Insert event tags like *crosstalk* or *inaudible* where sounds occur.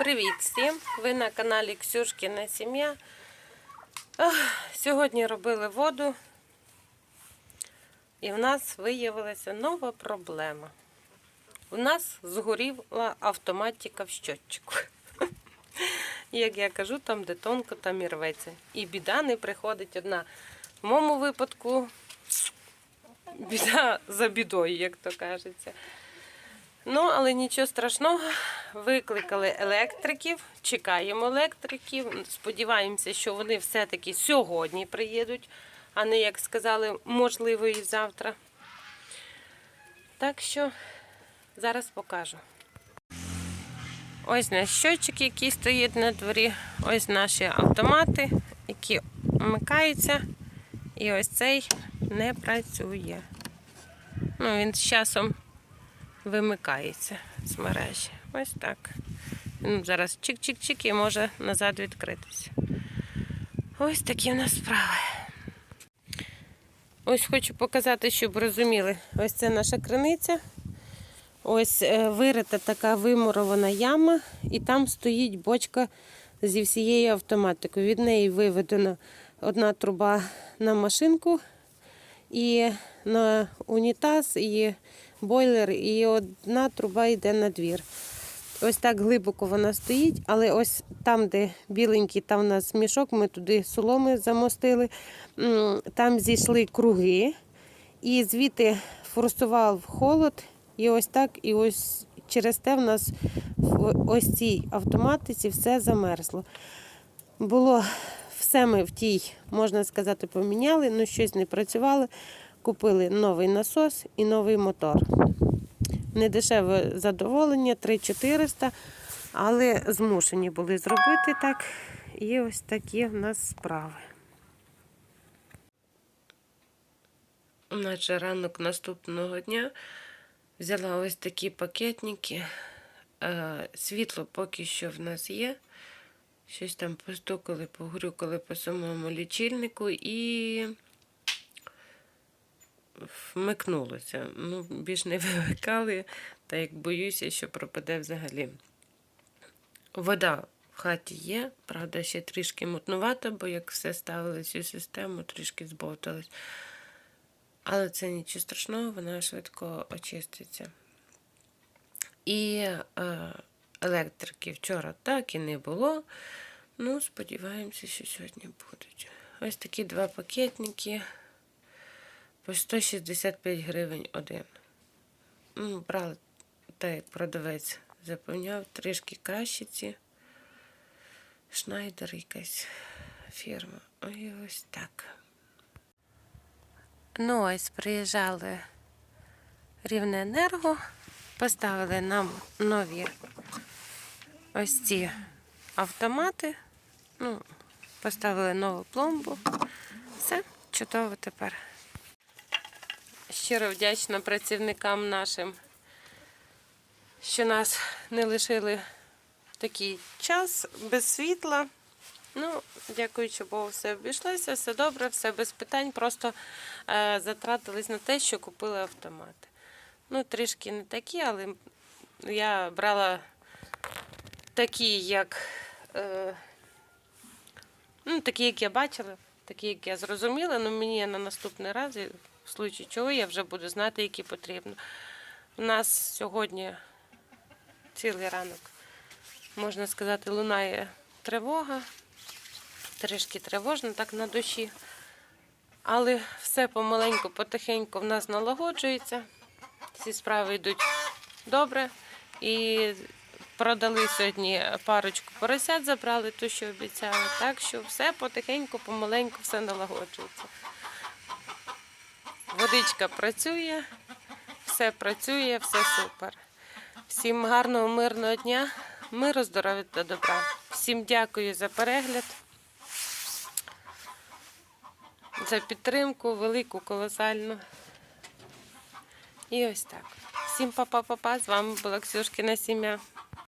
Привіт всім! Ви на каналі Ксюшкіна Сім'я. Сьогодні робили воду, і в нас виявилася нова проблема. У нас згоріла автоматика в щотчику. Як я кажу, там де тонко, там і рветься. І біда не приходить одна. В моєму випадку біда за бідою, як то кажеться. Ну, але нічого страшного. Викликали електриків, чекаємо електриків. Сподіваємося, що вони все-таки сьогодні приїдуть, а не, як сказали, можливо, і завтра. Так що зараз покажу. Ось наш щотчик, який стоїть на дворі. Ось наші автомати, які вмикаються. І ось цей не працює. Ну, він з часом вимикається з мережі. Ось так. Він зараз чик-чик-чик і може назад відкритися. Ось такі в нас справи. Ось хочу показати, щоб розуміли. Ось це наша криниця. Ось е, вирита така вимурована яма, і там стоїть бочка зі всією автоматикою. Від неї виведена одна труба на машинку і на унітаз, і бойлер, і одна труба йде на двір. Ось так глибоко вона стоїть, але ось там, де біленький, там у нас мішок, ми туди соломи замостили, там зійшли круги, і звідти форсував холод, і ось так, і ось через те в нас в ось цій автоматиці все замерзло. Було все ми в тій, можна сказати, поміняли, ну щось не працювало. Купили новий насос і новий мотор. Недешеве задоволення 3400, але змушені були зробити так. І ось такі в нас справи. Наче ранок наступного дня взяла ось такі пакетники. Е, Світло поки що в нас є. Щось там постукали, погрюкали по самому лічильнику і вмикнулося. Ну, більш не *laughs* вимикали, та як боюся, що пропаде взагалі. Вода в хаті є, правда, ще трішки мутнувата, бо як все ставили цю систему, трішки збовталась. Але це нічого страшного, вона швидко очиститься. І е, електрики вчора так і не було. Ну, сподіваємося, що сьогодні будуть. Ось такі два пакетники по 165 гривень один. Ну, брали так, як продавець запевняв, трішки краще ці. Шнайдер якась фірма. Ой, ось так. Ну, ось приїжджали Рівнеенерго, поставили нам нові ось ці автомати. Ну, поставили нову пломбу. Все, чудово тепер. Щиро вдячна працівникам нашим, що нас не лишили в такий час без світла. Ну, дякуючи Богу, все обійшлося, все добре, все без питань. Просто е, затратились на те, що купили автомати. Ну, трішки не такі, але я брала такі, як. Е, ну, такі, як я бачила, такі, як я зрозуміла, ну мені на наступний раз, в случаї чого, я вже буду знати, які потрібно. У нас сьогодні цілий ранок, можна сказати, лунає тривога, трішки тривожно так на душі. Але все помаленьку, потихеньку в нас налагоджується. Всі справи йдуть добре. І продали сьогодні парочку поросят, забрали ту, що обіцяли. Так що все потихеньку, помаленьку, все налагоджується. Водичка працює, все працює, все супер. Всім гарного, мирного дня, миру, здоров'я та добра. Всім дякую за перегляд, за підтримку, велику, колосальну. І ось так. Всім па-па-па-па. З вами була Ксюшкина сім'я.